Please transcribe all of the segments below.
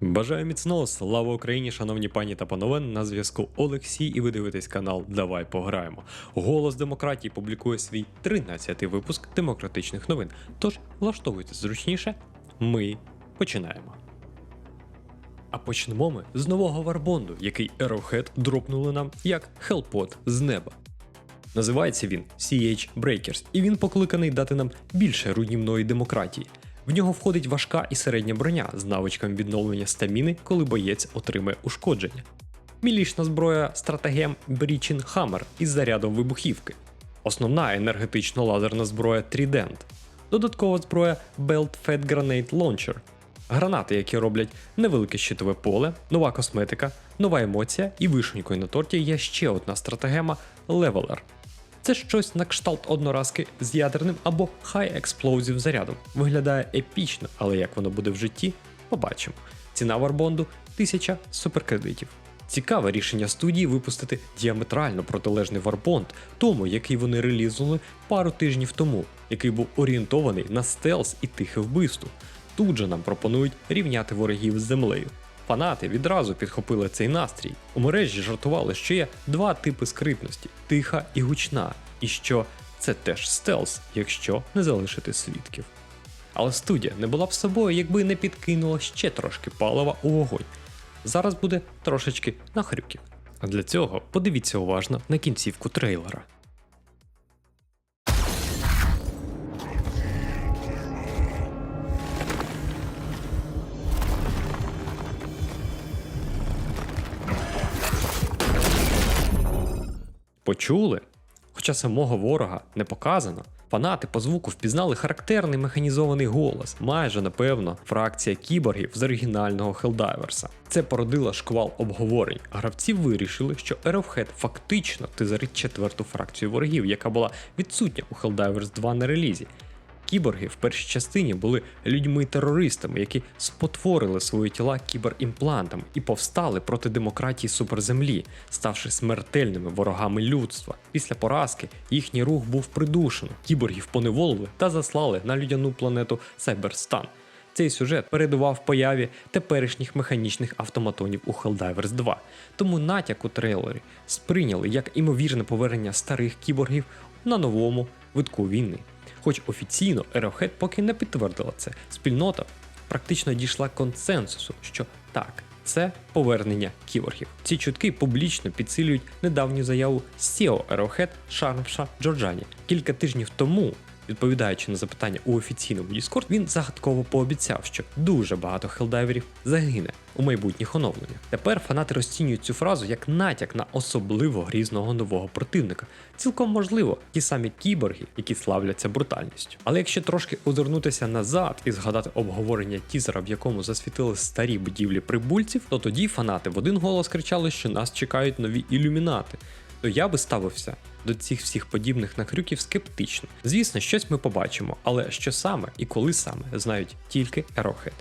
Бажаю міцного, слава Україні, шановні пані та панове. На зв'язку Олексій, і ви дивитесь канал Давай пограємо. Голос демократії публікує свій 13-й випуск демократичних новин. Тож влаштовуйтесь зручніше. Ми починаємо. А почнемо ми з нового варбонду, який Arrowhead дропнули нам як хелпот з неба. Називається він CH Breakers, і він покликаний дати нам більше руйнівної демократії. В нього входить важка і середня броня з навичками відновлення стаміни, коли боєць отримає ушкодження. Мілічна зброя стратегем Breaching Hammer із зарядом вибухівки. Основна енергетично лазерна зброя Trident. Додаткова зброя Belt Fed Grenade Launcher. Гранати, які роблять невелике щитове поле, нова косметика, нова емоція і вишенькою на торті є ще одна стратегема Leveler. Це щось на кшталт одноразки з ядерним або High Explosive зарядом. Виглядає епічно, але як воно буде в житті, побачимо. Ціна варбонду 1000 суперкредитів. Цікаве рішення студії випустити діаметрально протилежний варбонд тому, який вони релізнули пару тижнів тому, який був орієнтований на стелс і тихе вбивство. Тут же нам пропонують рівняти ворогів з землею. Фанати відразу підхопили цей настрій. У мережі жартували, що є два типи скритності тиха і гучна, і що це теж стелс, якщо не залишити свідків. Але студія не була б собою, якби не підкинула ще трошки палива у вогонь. Зараз буде трошечки нахрюків. А для цього подивіться уважно на кінцівку трейлера. Почули? Хоча самого ворога не показано. Фанати по звуку впізнали характерний механізований голос, майже напевно, фракція кіборгів з оригінального Хелдайверса. Це породило шквал обговорень. Гравці вирішили, що Arrowhead фактично тизерить четверту фракцію ворогів, яка була відсутня у Helldivers 2 на релізі. Кіборги в першій частині були людьми-терористами, які спотворили свої тіла кіберімплантами і повстали проти демократії суперземлі, ставши смертельними ворогами людства. Після поразки їхній рух був придушено, кіборгів поневолили та заслали на людяну планету Сайберстан. Цей сюжет передував появі теперішніх механічних автоматонів у Helldivers 2, тому натяк у трейлері сприйняли як імовірне повернення старих кіборгів на новому витку війни. Хоч офіційно Arrowhead поки не підтвердила це, спільнота практично дійшла консенсусу, що так, це повернення кіборгів. Ці чутки публічно підсилюють недавню заяву Сіо Arrowhead Шармша Джорджані. Кілька тижнів тому, відповідаючи на запитання у офіційному Discord, він загадково пообіцяв, що дуже багато хелдайверів загине у майбутніх оновленнях. Тепер фанати розцінюють цю фразу як натяк на особливо грізного нового противника. Цілком можливо, ті самі кіборги, які славляться брутальністю. Але якщо трошки озирнутися назад і згадати обговорення тізера, в якому засвітили старі будівлі прибульців, то тоді фанати в один голос кричали, що нас чекають нові ілюмінати. То я би ставився до цих всіх подібних накрюків скептично. Звісно, щось ми побачимо, але що саме і коли саме знають тільки Arrowhead.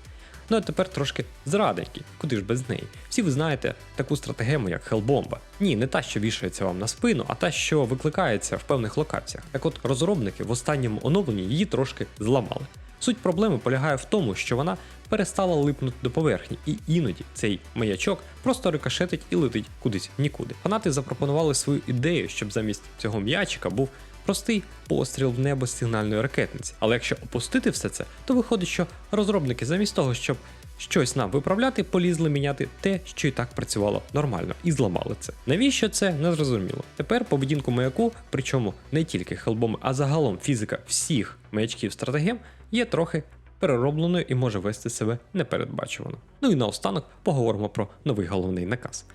Ну а тепер трошки зраденьки, куди ж без неї. Всі ви знаєте таку стратегему, як Хелбомба. Ні, не та, що вішається вам на спину, а та, що викликається в певних локаціях. Так от розробники в останньому оновленні її трошки зламали. Суть проблеми полягає в тому, що вона перестала липнути до поверхні, і іноді цей маячок просто рикошетить і летить кудись нікуди. Фанати запропонували свою ідею, щоб замість цього м'ячика був простий постріл в небо з сигнальної ракетниці. Але якщо опустити все це, то виходить, що розробники замість того, щоб щось нам виправляти, полізли міняти те, що і так працювало нормально, і зламали це. Навіщо це не зрозуміло. Тепер поведінку маяку, причому не тільки хелбоми, а загалом фізика всіх маячків стратегем є трохи переробленою і може вести себе непередбачувано. Ну і наостанок поговоримо про новий головний наказ.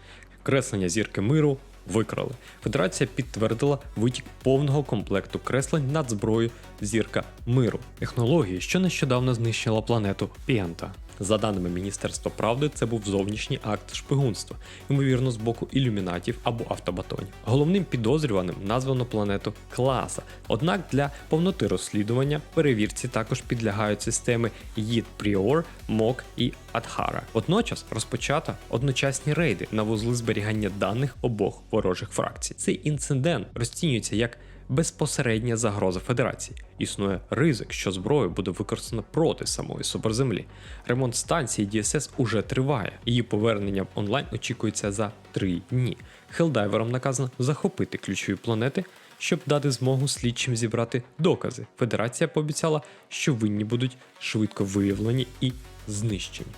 Креслення зірки миру викрали. Федерація підтвердила витік повного комплекту креслень над зброєю зірка миру, технології, що нещодавно знищила планету Піанта. За даними Міністерства правди, це був зовнішній акт шпигунства, ймовірно, з боку ілюмінатів або автобатонів. Головним підозрюваним названо планету Класа. Однак для повноти розслідування перевірці також підлягають системи Їд Пріор, МОК і Адхара. Водночас розпочато одночасні рейди на вузли зберігання даних обох ворожих фракцій. Цей інцидент розцінюється як безпосередня загроза Федерації. Існує ризик, що зброю буде використано проти самої суперземлі. Ремонт станції DSS уже триває. Її повернення онлайн очікується за три дні. Хелдайверам наказано захопити ключові планети, щоб дати змогу слідчим зібрати докази. Федерація пообіцяла, що винні будуть швидко виявлені і знищені.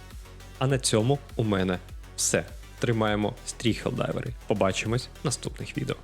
А на цьому у мене все. Тримаємо стрій Хелдайвери. Побачимось в наступних відео.